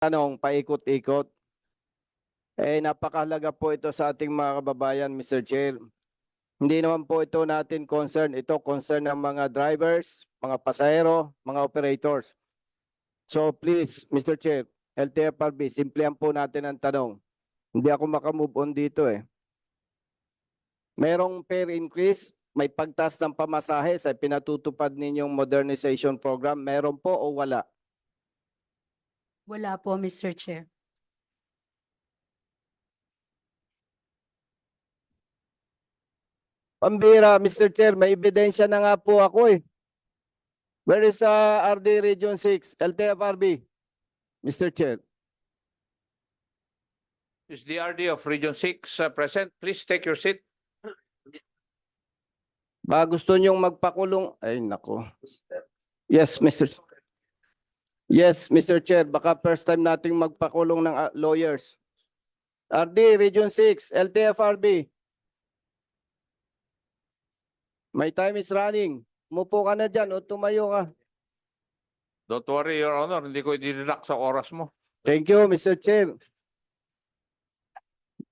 tanong paikot-ikot. Eh, napakahalaga po ito sa ating mga kababayan, Mr. Chair. Hindi naman po ito natin concern. Ito concern ng mga drivers, mga pasahero, mga operators. So please, Mr. Chair, LTFRB, simplihan po natin ang tanong. Hindi ako makamove on dito eh. Merong fare increase, may pagtas ng pamasahe sa pinatutupad ninyong modernization program. Meron po o wala? Wala po, Mr. Chair. Pambira, Mr. Chair, may ebidensya na nga po ako eh. Where is uh, RD Region 6, LTFRB? Mr. Chair, Is the RD of Region 6 uh, present? Please take your seat. ba gusto niyong magpakulong? Ay, nako. Yes, Mr. Ch- Yes, Mr. Chair, baka first time nating magpakulong ng uh, lawyers. RD Region 6, LTFRB. My time is running. Mupo ka na dyan o tumayo ka. Don't worry, Your Honor, hindi ko idinilak sa oras mo. Thank you, Mr. Chair.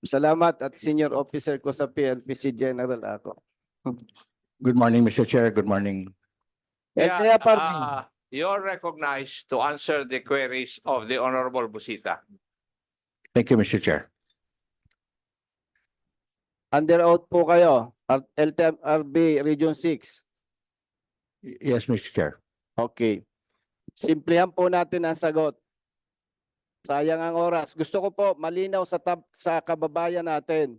Salamat at senior officer ko sa PLPC General ako. Good morning, Mr. Chair. Good morning. Yeah, LTFRB. uh, You're recognized to answer the queries of the Honorable Busita. Thank you, Mr. Chair. Under oath po kayo, at LTFRB Region 6. Y- Yes, Mr. Chair. Okay. Simplihan po natin ang sagot. Sayang ang oras. Gusto ko po malinaw sa tab sa kababayan natin.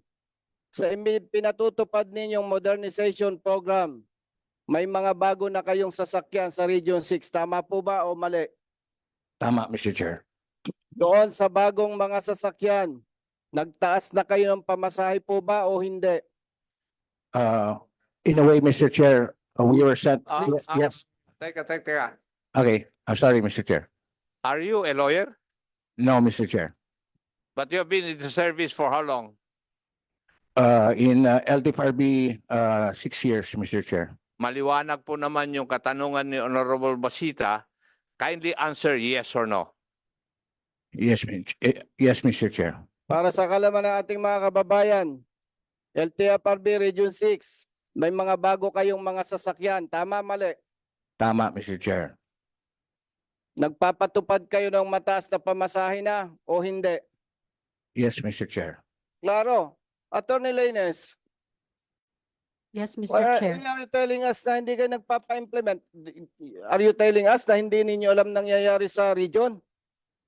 Sa imi- pinatutupad ninyong modernization program, may mga bago na kayong sasakyan sa Region 6. Tama po ba o mali? Tama, Mr. Chair. Doon sa bagong mga sasakyan, nagtaas na kayo ng pamasahe po ba o hindi? Uh, in a way, Mr. Chair, uh, we were sent, Ah, yes, ah. yes. Teka, teka, teka. Okay, I'm sorry, Mr. Chair. Are you a lawyer? No, Mr. Chair. But you have been in the service for how long? Uh, in uh, LTFRB, uh, six years, Mr. Chair. Maliwanag po naman yung katanungan ni Honorable Busita. Kindly answer yes or no. Yes, Mi- eh, yes, Mr. Chair. Para sa kalaman ng ating mga kababayan, LTFRB Region 6, may mga bago kayong mga sasakyan. Tama, mali. Tama, Mr. Chair. Nagpapatupad kayo ng mataas na pamasahe na o hindi? Yes, Mr. Chair. Klaro. Attorney Lainez, Yes, Mr. are Chair. are you telling us na hindi kayo nagpapa-implement? Are you telling us na hindi ninyo alam nangyayari sa region?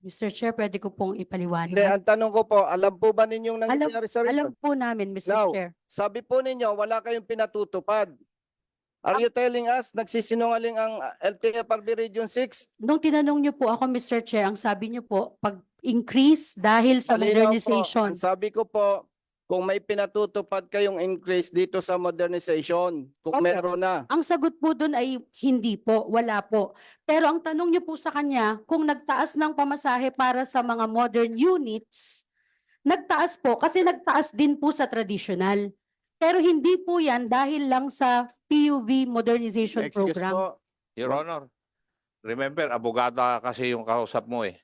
Mr. Chair, pwede ko pong Hindi, ipaliwanag. ang tanong ko po, alam po ba ninyong nangyayari sa region? Alam po namin, Mr. Now, Chair. Sabi po ninyo, wala kayong pinatutupad. Are you telling us nagsisinungaling ang LTFRB Region 6? Nung tinanong niyo po ako, Mr. Chair, ang sabi niyo po, pag-increase dahil sa Malinaw po. modernization. Ang sabi ko po, kung may pinatutupad kayong increase dito sa modernization, kung Opo. meron na. Ang sagot po doon ay hindi po, wala po. Pero ang tanong niyo po sa kanya, kung nagtaas ng pamasahe para sa mga modern units, nagtaas po kasi nagtaas din po sa traditional. Pero hindi po yan dahil lang sa PUV modernization Excuse program. po. Your Honor, remember, abogada kasi yung kausap mo eh.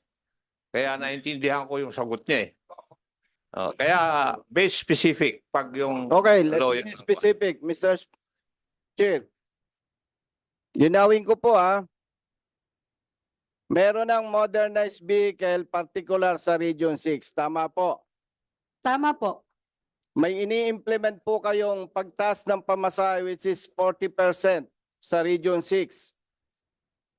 Kaya naintindihan ko yung sagot niya eh. Oh, kaya base specific pag yung Okay, let's Lawyer. be specific, Mr. Chair. Linawin ko po ha. Meron ng modernized vehicle particular sa Region 6. Tama po. Tama po. May ini-implement po kayong pagtaas ng pamasahe which is 40% sa Region 6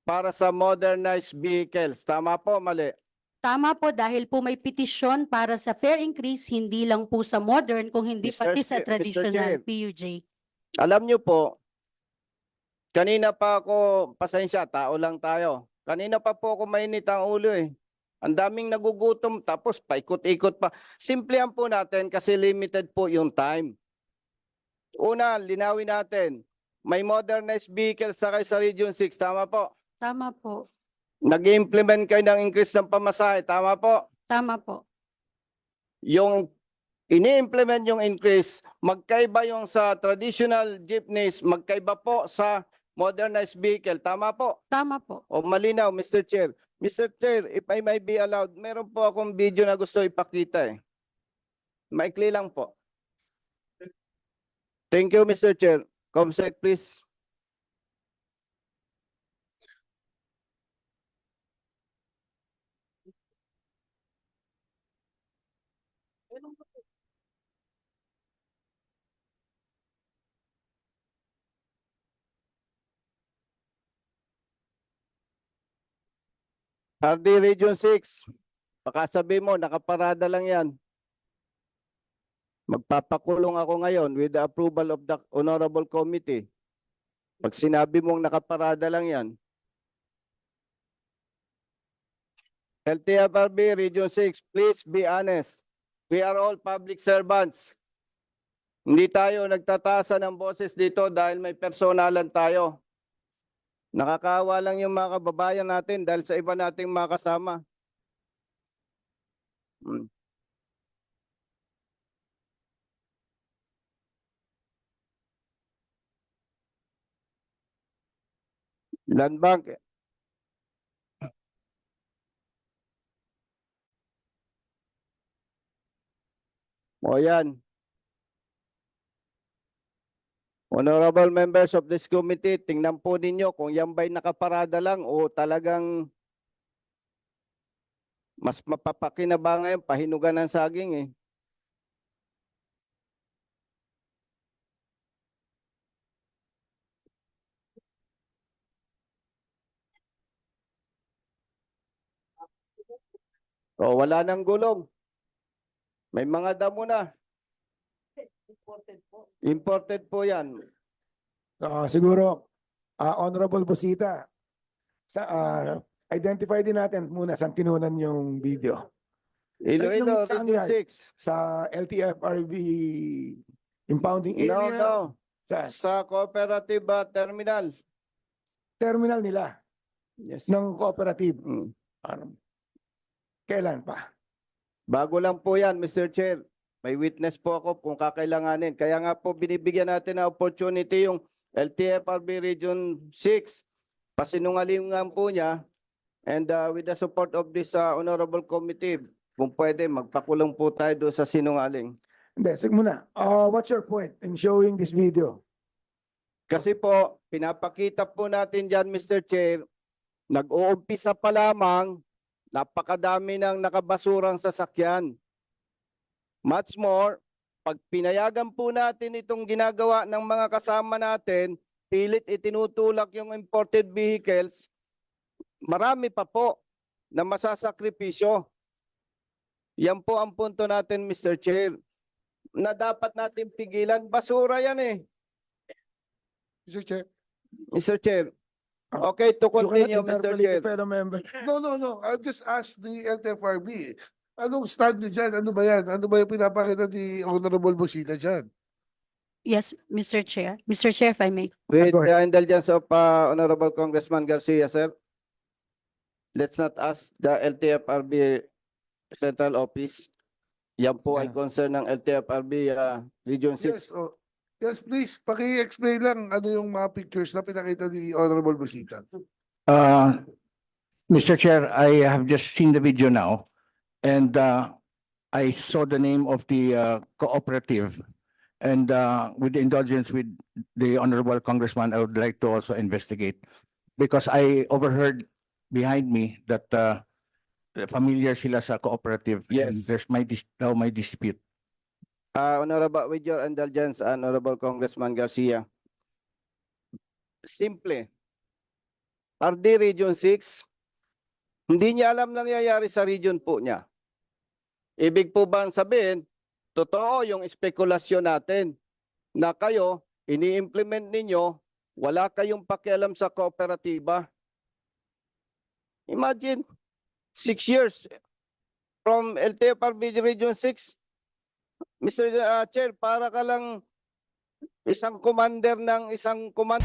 para sa modernized vehicles. Tama po, mali. Tama po dahil po may petisyon para sa fare increase, hindi lang po sa modern, kung hindi Mr. pati sa Chair- Mr. traditional Chair. PUJ. Alam niyo po, kanina pa ako, pasensya, tao lang tayo. Kanina pa po ako mainit ang ulo eh. Ang daming nagugutom tapos paikot-ikot pa. Simplihan po natin kasi limited po yung time. Una, linawin natin. May modernized vehicles sa kayo sa Region 6, tama po? Tama po. Nag-implement kayo ng increase ng pamasahe, tama po? Tama po. Yung ini-implement yung increase, magkaiba yung sa traditional jeepneys, magkaiba po sa modernized vehicle. Tama po? Tama po. O malinaw, Mr. Chair. Mr. Chair, if I may be allowed, meron po akong video na gusto ipakita eh. Maikli lang po. Thank you, Mr. Chair. Comsec, please. RD Region 6, baka sabi mo, nakaparada lang yan. Magpapakulong ako ngayon with the approval of the Honorable Committee. Pag sinabi mong nakaparada lang yan. LTFRB Region 6, please be honest. We are all public servants. Hindi tayo nagtataasan ng boses dito dahil may personalan tayo. Nakakawa lang yung mga kababayan natin dahil sa iba nating mga kasama. Mm. Land Bank. O yan. Honorable members of this committee, tingnan po ninyo kung yan ba'y nakaparada lang o talagang mas mapapakinabangan ngayon, pahinugan ng saging eh. O wala nang gulong. May mga damo na. Imported po yan. Ah, siguro, ah, Honorable Busita, sa, ah, identify din natin muna saan kinunan yung video. Iloilo, saan Region yan? 6. Sa LTFRB impounding No, area, no. sa Sa cooperative uh, terminal. terminal nila Yes. ng cooperative. Mm. Ano, Kailan pa? Bago lang po yan, Mr. Chair. May witness po ako kung kakailanganin. Kaya nga po binibigyan natin ng opportunity yung LTFRB Region 6. Pasinungalingan po niya and uh, with the support of this uh, honorable committee, kung pwede, magpakulong po tayo doon sa sinungaling. Hindi, sige muna. Ah, what's your point in showing this video? Kasi po, pinapakita po natin dyan, Mr. Chair, nag-uumpisa pa lamang, napakadami ng nakabasurang sasakyan. Much more, pag pinayagan po natin itong ginagawa ng mga kasama natin, pilit itinutulak yung imported vehicles, marami pa po na masasakripisyo. Yan po ang punto natin, Mr. Chair, na dapat natin pigilan. Basura yan eh. Mr. Chair. Mr. Chair. Ah, Okay, to continue, Mr. Chair. the fellow member. No, no, no. I'll just ask the LTFRB. Anong stand nyo dyan? Ano ba yan? Ano ba yung pinapakita ni Honorable Busita dyan? Yes, Mr. Chair. Mr. Chair, if I may. With Go the indulgence of uh, Honorable Congressman Garcia, sir. Let's not ask the LTFRB Central Office. Yan po ay Yeah. concern ng LTFRB uh, Region 6. Yes, oh. Yes, please. Paki-explain lang ano yung mga pictures na pinakita ni Honorable Busita. Uh, Mr. Chair, I have just seen the video now and uh, I saw the name of the uh, cooperative. And uh, with the indulgence with the honorable congressman, I would like to also investigate. Because I overheard behind me that uh, familiar sila sa cooperative. and Yes. There's my, dis- now my dispute. Uh, Honorable, with your indulgence, Honorable Congressman Garcia. Simple. RD Region 6, hindi niya alam nangyayari sa region po niya. Ibig po bang sabihin, totoo yung spekulasyon natin na kayo, ini-implement ninyo, wala kayong pakialam sa kooperatiba. Imagine, six years from LTFRB Region 6, Mr. uh, Chair, para ka lang isang commander ng isang command